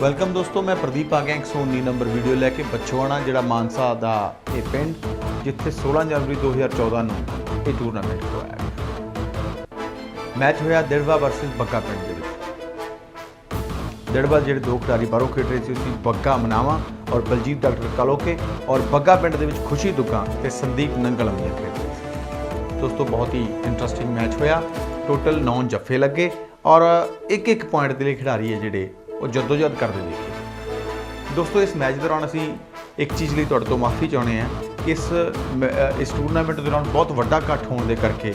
Welcome ਦੋਸਤੋ, ਮੈਂ ਪ੍ਰਦੀਪ ਆ ਗਿਆ 119 ਨੰਬਰ ਵੀਡੀਓ ਲੈ ਕੇ ਬੱਚੋਆਣਾ, ਜਿਹੜਾ ਮਾਨਸਾ ਦਾ ਇਹ ਪਿੰਡ, ਜਿੱਥੇ 16 ਜਨਵਰੀ 2014 ਨੂੰ ਇਹ ਟੂਰਨਾਮੈਂਟ ਹੋਇਆ ਮੈਚ ਹੋਇਆ ਦਿੜਵਾ ਵਰਸਸ ਬੱਗਾ ਪਿੰਡ ਦੇ ਵਿੱਚ। ਦਿੜਵਾ ਜਿਹੜੇ ਦੋ ਖਿਡਾਰੀ ਬਾਹਰੋਂ ਖੇਡ ਰਹੇ ਸੀ ਸੀ ਬੱਗਾ ਮਨਾਵਾ ਔਰ ਬਲਜੀਤ, ਡਾਕਟਰ ਕਾਲੋਕੇ ਔਰ ਬੱਗਾ ਪਿੰਡ ਦੇ ਵਿੱਚ ਖੁਸ਼ੀ ਦੁੱਗਾ ਤੇ ਸੰਦੀਪ ਨੰਗਲਮੀਆ ਖੇਡ ਰਹੇ ਸੀ। ਦੋਸਤੋ, ਬਹੁਤ ਹੀ ਇੰਟਰਸਟਿੰਗ ਮੈਚ ਹੋਇਆ। ਟੋਟਲ 9 ਜੱਫੇ ਲੱਗੇ ਔਰ ਇੱਕ ਇੱਕ ਪੁਆਇੰਟ ਦੇ ਲਈ ਖਿਡਾਰੀ ਹੈ ਜਿਹੜੇ ਉਹ ਜਦੋਜਦ ਕਰਦੇ ਦੇਖੇ ਦੋਸਤੋ, ਇਸ ਮੈਚ ਦੌਰਾਨ ਅਸੀਂ ਇੱਕ ਚੀਜ਼ ਲਈ ਤੁਹਾਡੇ ਤੋਂ ਮਾਫੀ ਚਾਹੁੰਦੇ ਹਾਂ ਇਸ ਮ- ਇਸ ਟੂਰਨਾਮੈਂਟ ਦੌਰਾਨ ਬਹੁਤ ਵੱਡਾ ਇਕੱਠ ਹੋਣ ਦੇ ਕਰਕੇ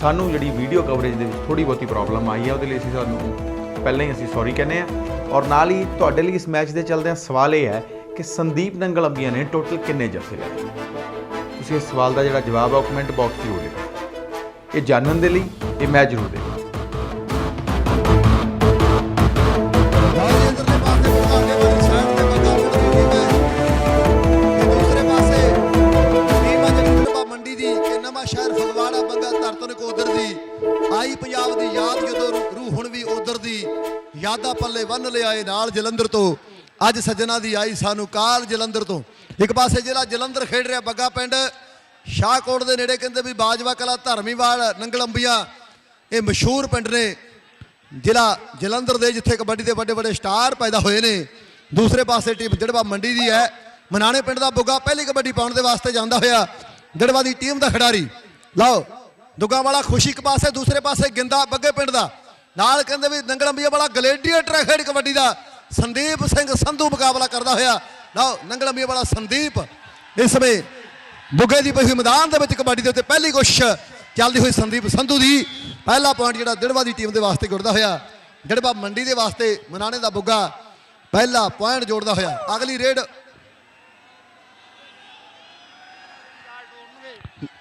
ਸਾਨੂੰ ਜਿਹੜੀ ਵੀਡੀਓ ਕਵਰੇਜ ਦੇ ਵਿੱਚ ਥੋੜੀ ਬਹੁਤੀ ਪ੍ਰੋਬਲਮ ਆਈ ਹੈ, ਉਹਦੇ ਲਈ ਅਸੀਂ ਤੁਹਾਨੂੰ ਪਹਿਲਾਂ ਹੀ ਅਸੀਂ ਸੌਰੀ ਕਹਿੰਦੇ ਹਾਂ। ਔਰ ਨਾਲ ਹੀ ਤੁਹਾਡੇ ਲਈ ਇਸ ਮੈਚ ਦੇ ਚੱਲਦਿਆਂ ਸਵਾਲ ਇਹ ਹੈ ਕਿ ਸੰਦੀਪ ਨੰਗਲ ਅੰਬੀਆਂ ਨੇ ਟੋਟਲ ਕਿੰਨੇ ਜੱਫੇ ਲਏ? ਤੁਸੀਂ ਇਸ ਸਵਾਲ ਦਾ ਜਿਹੜਾ ਜਵਾਬ ਹੈ ਉਹ ਕਮੈਂਟ ਬਾਕਸ 'ਚ ਹੋ ਲਿਖੋ। ਇਹ ਜਾਣਨ ਦੇ ਲਈ, ਇਹ ਮੈਚ ਜ਼ਰੂਰ ਦੇਖੋ। ਬੰਨ ਲਿਆਏ ਨਾਲ ਜਲੰਧਰ ਤੋਂ। ਅੱਜ ਸੱਜਣਾ ਦੀ ਆਈ ਸਾਨੂੰ ਕਾਲ ਜਲੰਧਰ ਤੋਂ। ਇੱਕ ਪਾਸੇ ਜਿਹੜਾ ਜਲੰਧਰ ਖੇਡ ਰਿਹਾ ਬੱਗਾ ਪਿੰਡ। ਸ਼ਾਹਕੋਟ ਦੇ ਨੇੜੇ ਕਹਿੰਦੇ ਵੀ ਬਾਜਵਾ ਕਲਾ ਧਰਮੀਵਾਲ, ਨੰਗਲੰਬੀਆਂ, ਇਹ ਮਸ਼ਹੂਰ ਪਿੰਡ ਨੇ। ਜ਼ਿਲ੍ਹਾ ਜਲੰਧਰ ਦੇ ਜਿੱਥੇ ਕਬੱਡੀ ਦੇ ਵੱਡੇ ਵੱਡੇ ਸਟਾਰ ਪੈਦਾ ਹੋਏ ਨੇ। ਦੂਸਰੇ ਪਾਸੇ ਟੀਮ ਜੜਵਾ ਮੰਡੀ ਦੀ ਹੈ। ਮਨਾਣੇ ਪਿੰਡ ਦਾ ਬੁੱਗਾ ਪਹਿਲੀ ਕਬੱਡੀ ਪਾਉਣ ਦੇ ਵਾਸਤੇ ਜਾਂਦਾ ਹੋਇਆ। ਜੜਵਾ ਦੀ ਟੀਮ ਦਾ ਖਿਡਾਰੀ। ਲਓ ਦੁੱਗਾ ਵਾਲਾ ਖੁਸ਼ੀ ਇੱਕ ਪਾਸੇ, ਦੂਸਰੇ ਪਾਸੇ ਗਿੰਦਾ ਬੱਗੇ ਪਿੰਡ ਦਾ। ਨਾਲ ਕਹਿੰਦੇ ਵੀ ਨੰਗਲੰਬੀਆ ਵਾਲਾ ਗਲੇਡੀਏਟਰ ਖੇਡ ਕਬੱਡੀ ਦਾ। ਸੰਦੀਪ ਸਿੰਘ ਸੰਧੂ ਮੁਕਾਬਲਾ ਕਰਦਾ ਹੋਇਆ। ਲਓ ਨੰਗਲੰਬੀਆ ਵਾਲਾ ਸੰਦੀਪ ਇਸ ਸਮੇਂ ਬੁੱਗੇ ਦੀ ਪਈ ਹੋਈ ਮੈਦਾਨ ਦੇ ਵਿੱਚ ਕਬੱਡੀ ਦੇ ਉੱਤੇ ਪਹਿਲੀ ਕੋਸ਼ਿਸ਼ ਚੱਲਦੀ ਹੋਈ ਸੰਦੀਪ ਸੰਧੂ ਦੀ। ਪਹਿਲਾ ਪੁਆਇੰਟ ਜਿਹੜਾ ਦਿੜਵਾ ਦੀ ਟੀਮ ਦੇ ਵਾਸਤੇ ਜੁੜਦਾ ਹੋਇਆ। ਦਿੜਵਾ ਮੰਡੀ ਦੇ ਵਾਸਤੇ ਮਨਾਣੇ ਦਾ ਬੁੱਗਾ ਪਹਿਲਾ ਪੁਆਇੰਟ ਜੋੜਦਾ ਹੋਇਆ। ਅਗਲੀ ਰੇਡ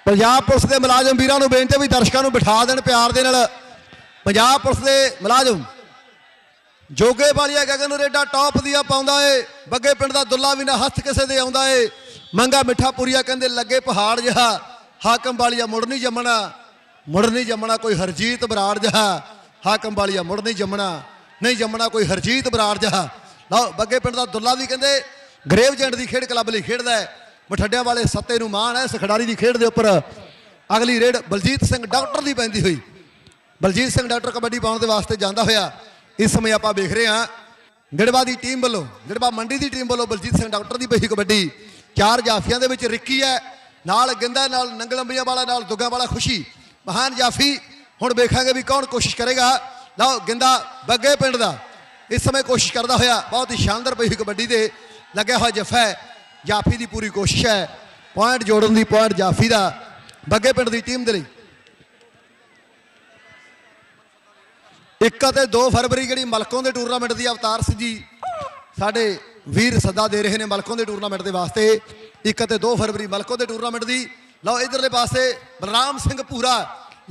ਪੰਜਾਬ ਪੁਲਿਸ ਦੇ ਮੁਲਾਜ਼ਮ ਵੀਰਾਂ ਨੂੰ ਬੇਨਤੀ ਵੀ ਦਰਸ਼ਕਾਂ ਨੂੰ ਬਿਠਾ ਦੇਣ ਪਿਆਰ ਦੇ ਨਾਲ। ਪੰਜਾਬ ਪੁਲਿਸ ਦੇ ਮੁਲਾਜ਼ਮ ਜੋਗੇ ਵਾਲੀਆ ਗਗਨ ਰੇਡਾ ਟੌਪ ਦੀਆਂ ਪਾਉਂਦਾ ਏ। ਬੱਗੇ ਪਿੰਡ ਦਾ ਦੁੱਲਾ ਵੀ ਨਾ ਹੱਥ ਕਿਸੇ ਦੇ ਆਉਂਦਾ ਏ। ਮੰਗਾ ਮਿੱਠਾ ਪੁਰੀਆ ਕਹਿੰਦੇ ਲੱਗੇ ਪਹਾੜ ਜਿਹਾ। ਹਾਕਮ ਵਾਲੀਆ ਮੁੜ ਨਹੀਂ ਜੰਮਣਾ। ਮੁੜ ਨਹੀਂ ਜੰਮਣਾ ਕੋਈ ਹਰਜੀਤ ਬਰਾੜ ਜਿਹਾ। ਹਾਕਮ ਵਾਲੀਆ ਮੁੜ ਨਹੀਂ ਜੰਮਣਾ। ਨਹੀਂ ਜੰਮਣਾ ਕੋਈ ਹਰਜੀਤ ਬਰਾੜ ਜਿਹਾ। ਲਓ, ਬੱਗੇ ਪਿੰਡ ਦਾ ਦੁੱਲਾ ਵੀ ਕਹਿੰਦੇ ਗਰੇਵ ਜੰਡ ਦੀ ਖੇਡ ਕਲੱਬ ਲਈ ਖੇਡਦਾ ਹੈ ਮਠੱਡਿਆਂ ਵਾਲੇ ਸੱਤੇ ਨੂੰ ਮਾਣ ਹੈ। ਇਸ ਦੀ ਖੇਡ ਦੇ ਉੱਪਰ ਅਗਲੀ ਰੇਡ ਬਲਜੀਤ ਸਿੰਘ ਡਾਕਟਰ ਦੀ ਪੈਂਦੀ ਹੋਈ। ਬਲਜੀਤ ਸਿੰਘ ਡਾਕਟਰ ਕਬੱਡੀ ਪਾਉਣ ਦੇ ਵਾਸਤੇ ਜਾਂਦਾ ਹੋਇਆ, ਇਸ ਸਮੇਂ ਆਪਾਂ ਵੇਖ ਰਹੇ ਹਾਂ ਗਿੜਵਾ ਦੀ ਟੀਮ ਵੱਲੋਂ ਗਿੜਵਾ ਮੰਡੀ ਦੀ ਟੀਮ ਵੱਲੋਂ ਬਲਜੀਤ ਸਿੰਘ ਡਾਕਟਰ ਦੀ ਪਈ ਕਬੱਡੀ। ਚਾਰ ਜਾਫੀਆਂ ਦੇ ਵਿੱਚ ਰਿੱਕੀ ਹੈ, ਨਾਲ ਗਿੰਦਾ, ਨਾਲ ਨੰਗਲੰਬੀਆਂ ਵਾਲਾ, ਨਾਲ ਦੁੱਗਾ ਵਾਲਾ ਖੁਸ਼ੀ। ਮਹਾਨ ਜਾਫੀ, ਹੁਣ ਵੇਖਾਂਗੇ ਵੀ ਕੌਣ ਕੋਸ਼ਿਸ਼ ਕਰੇਗਾ। ਲਓ, ਗਿੰਦਾ ਬੱਗੇ ਪਿੰਡ ਦਾ, ਇਸ ਸਮੇਂ ਕੋਸ਼ਿਸ਼ ਕਰਦਾ ਹੋਇਆ, ਬਹੁਤ ਹੀ ਸ਼ਾਨਦਾਰ ਪਈ ਹੋਈ ਕਬੱਡੀ ਦੇ, ਲੱਗਿਆ ਹੋਇਆ ਜਫਾ ਹੈ। ਜਾਫੀ ਦੀ ਪੂਰੀ ਕੋਸ਼ਿਸ਼ ਹੈ ਪੁਆਇੰਟ ਜੋੜਨ ਦੀ ਪੁਆਇੰਟ ਜਾਫੀ ਦਾ, ਬੱਗੇ ਪਿੰਡ ਦੀ ਟੀਮ ਦੇ ਲਈ। 1 ਅਤੇ 2 ਫਰਵਰੀ ਜਿਹੜੀ ਮਲਕੋਂ ਦੇ ਟੂਰਨਾਮੈਂਟ ਦੀ ਅਵਤਾਰ ਸਿੰਘ ਜੀ, ਸਾਡੇ ਵੀਰ ਸੱਦਾ ਦੇ ਰਹੇ ਨੇ ਮਲਕੋਂ ਦੇ ਟੂਰਨਾਮੈਂਟ ਦੇ ਵਾਸਤੇ। 1 ਅਤੇ 2 ਫਰਵਰੀ ਮਲਕੋਂ ਦੇ ਟੂਰਨਾਮੈਂਟ ਦੀ। ਲਓ, ਇਧਰਲੇ ਪਾਸੇ ਬਲਰਾਮ ਸਿੰਘ ਭੂਰਾ,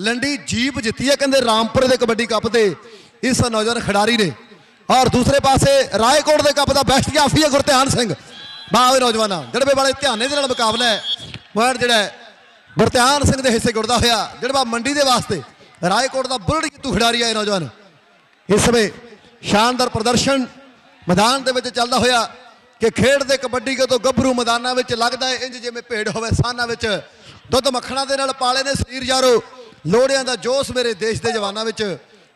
ਲੰਡੀ ਜੀਪ ਜਿੱਤੀ ਹੈ ਕਹਿੰਦੇ ਰਾਮਪੁਰ ਦੇ ਕਬੱਡੀ ਕੱਪ ਤੇ। ਇਸ ਨੌਜਵਾਨ ਖਿਡਾਰੀ ਨੇ। ਔਰ ਦੂਸਰੇ ਪਾਸੇ ਰਾਏਕੋਟ ਦੇ ਕੱਪ ਦਾ ਬੈਸਟ ਜਾਫੀ ਹੈ ਗੁਰਧਿਆਨ ਸਿੰਘ। ਬਾਵੇ ਨੌਜਵਾਨਾਂ ਜੜਵੇ ਵਾਲੇ ਧਿਆਨੇ ਦੇ ਨਾਲ ਮੁਕਾਬਲਾ ਹੈ। ਜਿਹੜਾ ਹੈ ਗੁਰਧਿਆਨ ਸਿੰਘ ਦੇ ਹਿੱਸੇ ਗੁੜਦਾ ਹੋਇਆ ਜਿਹੜਾ ਮੰਡੀ ਦੇ ਵਾਸਤੇ। ਰਾਏਕੋਟ ਦਾ ਬੁਲਟ ਜਿੱਤੂ ਖਿਡਾਰੀ ਹੈ ਇਹ ਨੌਜਵਾਨ ਇਸ ਸਮੇਂ ਸ਼ਾਨਦਾਰ ਪ੍ਰਦਰਸ਼ਨ ਮੈਦਾਨ ਦੇ ਵਿੱਚ ਚੱਲਦਾ ਹੋਇਆ ਕਿ ਖੇਡ ਦੇ ਕਬੱਡੀ ਜਦੋਂ ਗੱਭਰੂ ਮੈਦਾਨਾਂ ਵਿੱਚ ਲੱਗਦਾ ਹੈ ਇੰਜ ਜਿਵੇਂ ਭੇਡ ਹੋਵੇ ਸਾਨਾਂ ਵਿੱਚ ਦੁੱਧ ਮੱਖਣਾ ਦੇ ਨਾਲ ਪਾਲੇ ਨੇ ਸਰੀਰ ਯਾਰੋ ਲੋੜਿਆਂ ਦਾ ਜੋਸ਼ ਮੇਰੇ ਦੇਸ਼ ਦੇ ਜਵਾਨਾਂ ਵਿੱਚ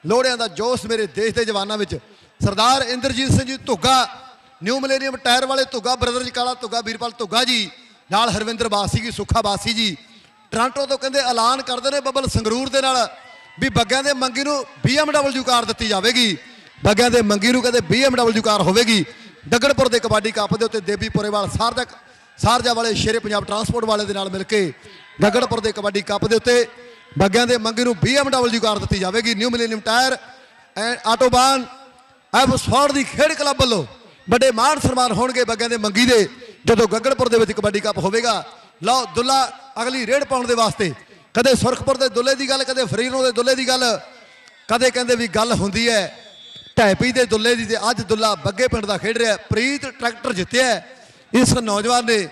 ਲੋੜਿਆਂ ਦਾ ਜੋਸ਼ ਮੇਰੇ ਦੇਸ਼ ਦੇ ਜਵਾਨਾਂ ਵਿੱਚ ਸਰਦਾਰ Inderjit Singh ji Dhugga new millennium tyre ਵਾਲੇ ਧੁੱਗਾ ਬ੍ਰਦਰ ਜੀ ਕਾਲਾ ਧੁੱਗਾ ਵੀਰਪਾਲ ਧੁੱਗਾ ਜੀ ਨਾਲ ਹਰਵਿੰਦਰ ਬਾਸੀ ਜੀ ਸੁੱਖਾ ਬਾਸੀ ਜੀ ਟ੍ਰਾਂਟੋ ਤੋਂ ਕਹਿੰਦੇ ਐਲਾਨ ਕਰਦੇ ਨੇ ਬੱਬਲ ਸੰਗਰੂਰ ਦੇ ਨਾਲ ਵੀ ਬੱਗਿਆਂ ਦੇ ਮੰਗੀ ਨੂੰ BMW ਕਾਰ ਦਿੱਤੀ ਜਾਵੇਗੀ। ਬੱਗਿਆਂ ਦੇ ਮੰਗੀ ਨੂੰ ਕਹਿੰਦੇ BMW ਕਾਰ ਹੋਵੇਗੀ। ਡੱਗੜਪੁਰ ਦੇ ਕਬੱਡੀ ਕੱਪ ਦੇ ਉੱਤੇ ਦੇਵੀ ਪੁਰੇਵਾਲ ਸਾਰਜਾ ਸਾਰਜਾ ਵਾਲੇ ਸ਼ੇਰੇ ਪੰਜਾਬ ਟਰਾਂਸਪੋਰਟ ਵਾਲੇ ਦੇ ਨਾਲ ਮਿਲ ਕੇ ਡੱਗੜਪੁਰ ਦੇ ਕਬੱਡੀ ਕੱਪ ਦੇ ਉੱਤੇ ਬੱਗਿਆਂ ਦੇ ਮੰਗੀ ਨੂੰ BMW ਕਾਰ ਦਿੱਤੀ ਜਾਵੇਗੀ। New millennium tyre and Autobahn Abbotsford ਦੀ ਖੇਡ ਕਲੱਬ ਵੱਲੋਂ ਵੱਡੇ ਮਾਣ ਸਨਮਾਨ ਹੋਣਗੇ ਬੱਗਿਆਂ ਦੇ ਮੰਗੀ ਦੇ। ਜਦੋਂ ਗੱਗੜਪੁਰ ਦੇ ਵਿੱਚ ਕਬੱਡੀ ਕੱਪ ਹੋਵੇਗਾ, ਲਓ ਦੁੱਲਾ ਅਗਲੀ ਰੇਡ ਪਾਉਣ ਦੇ ਵਾਸਤੇ ਕਦੇ ਸੁਰਖਪੁਰ ਦੇ ਦੁੱਲੇ ਦੀ ਗੱਲ, ਕਦੇ ਫਰੀਦਕੋਟ ਦੇ ਦੁੱਲੇ ਦੀ ਗੱਲ, ਕਦੇ ਕਹਿੰਦੇ ਵੀ ਗੱਲ ਹੁੰਦੀ ਹੈ ਢੈਪੀ ਦੇ ਦੁੱਲੇ ਦੀ ਤੇ ਅੱਜ ਦੁੱਲਾ ਬੱਗੇ ਪਿੰਡ ਦਾ ਖੇਡ ਰਿਹਾ, ਪ੍ਰੀਤ ਟਰੈਕਟਰ ਜਿੱਤਿਆ ਇਸ ਨੌਜਵਾਨ ਨੇ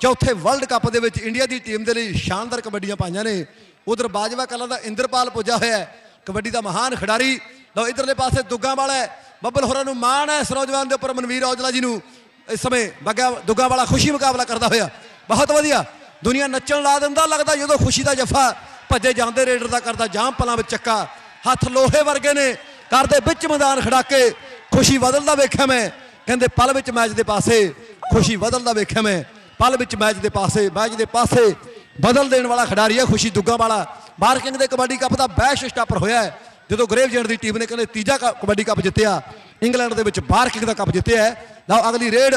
ਚੌਥੇ ਵਰਲਡ ਕੱਪ ਦੇ ਵਿੱਚ ਇੰਡੀਆ ਦੀ ਟੀਮ ਦੇ ਲਈ ਸ਼ਾਨਦਾਰ ਕਬੱਡੀਆਂ ਪਾਈਆਂ ਨੇ, ਉਧਰ ਬਾਜਵਾ ਕਲਾਂ ਦਾ ਇੰਦਰਪਾਲ ਪੁੱਜਾ ਹੋਇਆ ਕਬੱਡੀ ਦਾ ਮਹਾਨ ਖਿਡਾਰੀ, ਲਓ ਇਧਰਲੇ ਪਾਸੇ ਦੁੱਗਾ ਵਾਲਾ ਹੈ, ਬੱਬਲ ਹੋਰਾਂ ਨੂੰ ਮਾਣ ਹੈ ਇਸ ਨੌਜਵਾਨ ਦੇ ਉੱਪਰ, ਮਨਵੀਰ ਔਜਲਾ ਜੀ ਨੂੰ, ਇਸ ਸਮੇਂ ਬੱਗਾ ਦੁੱਗਾ ਵਾਲਾ ਖੁਸ਼ੀ ਮੁਕਾਬਲਾ ਕਰਦਾ ਹੋਇਆ, ਬਹੁਤ ਵਧੀਆ ਦੁਨੀਆ ਨੱਚਣ ਲਾ ਦਿੰਦਾ, ਲੱਗਦਾ ਜਦੋਂ ਖੁਸ਼ੀ ਦਾ ਜਫ਼ਾ ਭੱਜੇ ਜਾਂਦੇ, ਰੇਡਰ ਦਾ ਕਰਦਾ ਜਾਮ ਪਲਾਂ ਵਿੱਚ ਚੱਕਾ। ਹੱਥ ਲੋਹੇ ਵਰਗੇ ਨੇ ਕਰਦੇ ਵਿੱਚ ਮੈਦਾਨ ਖੜਾ ਕੇ ਖੁਸ਼ੀ ਬਦਲਦਾ ਵੇਖਿਆ ਮੈਂ। ਕਹਿੰਦੇ, ਪਲ ਵਿੱਚ ਮੈਚ ਦੇ ਪਾਸੇ, ਖੁਸ਼ੀ ਬਦਲਦਾ ਵੇਖਿਆ ਮੈਂ। ਪਲ ਵਿੱਚ ਮੈਚ ਦੇ ਪਾਸੇ, ਮੈਚ ਦੇ ਪਾਸੇ, ਬਦਲ ਦੇਣ ਵਾਲਾ ਖਿਡਾਰੀ ਹੈ ਖੁਸ਼ੀ ਦੁੱਗਾ ਵਾਲਾ। ਬਾਰਕਿੰਗ ਦੇ ਕਬੱਡੀ ਕੱਪ ਦਾ ਬੈਸ਼ ਸਟਾਪਰ ਹੋਇਆ ਹੈ। ਜਦੋਂ ਗ੍ਰੇਵਜੈਂਟ ਦੀ ਟੀਮ ਨੇ ਕਹਿੰਦੇ, ਤੀਜਾ ਕਬੱਡੀ ਕੱਪ ਜਿੱਤਿਆ। ਇੰਗਲੈਂਡ ਦੇ ਵਿੱਚ ਬਾਰਕਿੰਗ ਦਾ ਕੱਪ ਜਿੱਤਿਆ ਹੈ। ਲਓ, ਅਗਲੀ ਰੇਡ,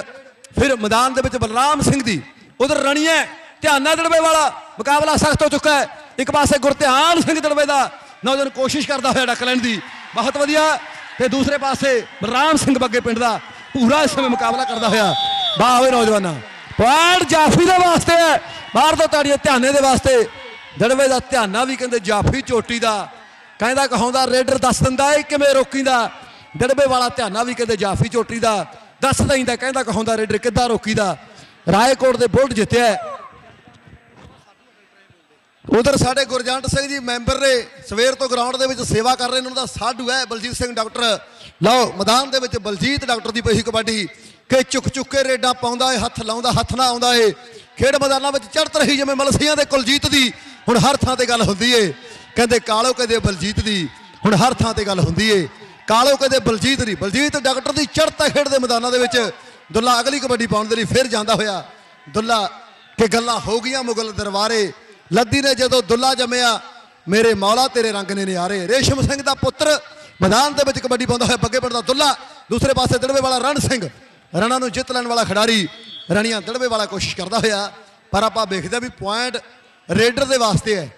ਫਿਰ ਮੈਦਾਨ ਦੇ ਵਿੱਚ ਬਲਰਾਮ ਸਿੰਘ ਦੀ। ਉਧਰ ਰਣੀਏ ਧਿਆਨ ਨਾਲ ਦੜਵੇ ਵਾਲਾ ਮੁਕਾਬਲਾ ਸਖਤ ਹੋ ਚੁੱਕਾ ਹੈ। ਇੱਕ ਪਾਸੇ ਗੁਰਧਿਆਨ ਸਿੰਘ ਦੜਵੇ ਦਾ ਨੌਜਵਾਨ ਕੋਸ਼ਿਸ਼ ਕਰਦਾ ਹੋਇਆ ਡੱਕ ਲੈਣ ਦੀ। ਬਹੁਤ ਵਧੀਆ। ਤੇ ਦੂਸਰੇ ਪਾਸੇ ਬਲਰਾਮ ਸਿੰਘ ਬੱਗੇ ਪਿੰਡ ਦਾ ਪੂਰਾ ਇਸ ਸਮੇਂ ਮੁਕਾਬਲਾ ਕਰਦਾ ਹੋਇਆ। ਵਾਹ ਹੋਏ ਨੌਜਵਾਨਾਂ। ਪੁਆਇੰਟ ਜਾਫੀ ਦੇ ਵਾਸਤੇ ਹੈ। ਬਾਹਰ ਤੋਂ ਤਾੜੀਆਂ ਧਿਆਨੇ ਦੇ ਵਾਸਤੇ। ਦੜਵੇ ਦਾ ਧਿਆਨਾ ਵੀ ਕਹਿੰਦੇ ਜਾਫੀ ਚੋਟੀ ਦਾ। ਕਹਿੰਦਾ ਕਹਾਉਂਦਾ, ਰੇਡਰ ਦੱਸ ਦਿੰਦਾ ਏ, ਕਿਵੇਂ ਰੋਕੀਦਾ? ਦੜਬੇ ਵਾਲਾ ਧਿਆਨਾ ਵੀ ਕਹਿੰਦੇ ਜਾਫੀ ਚੋਟੀ ਦਾ। ਦੱਸ ਦਿੰਦਾ ਕਹਿੰਦਾ ਕਹਾਉਂਦਾ, ਰੇਡਰ ਕਿੱਦਾਂ ਰੋਕੀਦਾ? ਰਾਏਕੋਟ ਦੇ ਬੁਲਟ ਜਿੱਤਿਆ ਉਧਰ ਸਾਡੇ ਗੁਰਜੰਟ ਸਿੰਘ ਜੀ ਮੈਂਬਰ ਨੇ ਸਵੇਰ ਤੋਂ ਗਰਾਊਂਡ ਦੇ ਵਿੱਚ ਸੇਵਾ ਕਰ ਰਹੇ ਨੇ, ਉਹਨਾਂ ਦਾ ਸਾਧੂ ਹੈ ਬਲਜੀਤ ਸਿੰਘ ਡਾਕਟਰ। ਲਓ, ਮੈਦਾਨ ਦੇ ਵਿੱਚ ਬਲਜੀਤ ਡਾਕਟਰ ਦੀ ਪਈ ਕਬੱਡੀ, ਕਿ ਚੁੱਕ ਚੁੱਕ ਕੇ ਰੇਡਾਂ ਪਾਉਂਦਾ ਏ, ਹੱਥ ਲਾਉਂਦਾ, ਹੱਥ ਨਾ ਆਉਂਦਾ ਏ। ਖੇਡ ਮੈਦਾਨਾਂ ਵਿੱਚ ਚੜ੍ਹਤ ਰਹੀ ਜਿਵੇਂ ਮਲਸੀਆਂ ਦੇ ਕੁਲਜੀਤ ਦੀ। ਹੁਣ ਹਰ ਥਾਂ ਤੇ ਗੱਲ ਹੁੰਦੀ ਏ। ਕਹਿੰਦੇ ਕਾਲੋ ਕਹਿੰਦੇ ਬਲਜੀਤ ਦੀ। ਹੁਣ ਹਰ ਥਾਂ ਤੇ ਗੱਲ ਹੁੰਦੀ ਏ। ਕਾਲੋ ਕਦੇ ਬਲਜੀਤ ਦੀ। ਬਲਜੀਤ ਡਾਕਟਰ ਦੀ ਚੜ੍ਹਤ ਹੈ ਖੇਡ ਦੇ ਮੈਦਾਨਾਂ ਦੇ ਵਿੱਚ। ਦੁੱਲਾ ਅਗਲੀ ਕਬੱਡੀ ਪਾਉਣ ਦੇ ਲਈ ਫਿਰ ਜਾਂਦਾ ਹੋਇਆ। ਦੁੱਲਾ, ਕਿ ਗੱਲਾਂ ਹੋ ਗਈਆਂ ਮੁਗਲ ਦਰਬਾਰੇ। ਲੱਦੀ ਨੇ ਜਦੋਂ ਦੁੱਲਾ ਜੰਮਿਆ, ਮੇਰੇ ਮੌਲਾ ਤੇਰੇ ਰੰਗ ਨੇ ਨਿਆਰੇ। ਰੇਸ਼ਮ ਸਿੰਘ ਦਾ ਪੁੱਤਰ ਮੈਦਾਨ ਦੇ ਵਿੱਚ ਕਬੱਡੀ ਪਾਉਂਦਾ ਹੋਇਆ ਬੱਗੇ ਪਿੰਡ ਦਾ ਦੁੱਲਾ, ਦੂਸਰੇ ਪਾਸੇ ਦੜਵੇ ਵਾਲਾ ਰਣ ਸਿੰਘ, ਰਣਾ ਨੂੰ ਜਿੱਤ ਲੈਣ ਵਾਲਾ ਖਿਡਾਰੀ ਰਣੀਆਂ ਦੜਵੇ ਵਾਲਾ ਕੋਸ਼ਿਸ਼ ਕਰਦਾ ਹੋਇਆ, ਪਰ ਆਪਾਂ ਵੇਖਦੇ ਹਾਂ ਵੀ ਪੁਆਇੰਟ ਰੇਡਰ ਦੇ ਵਾਸਤੇ ਹੈ।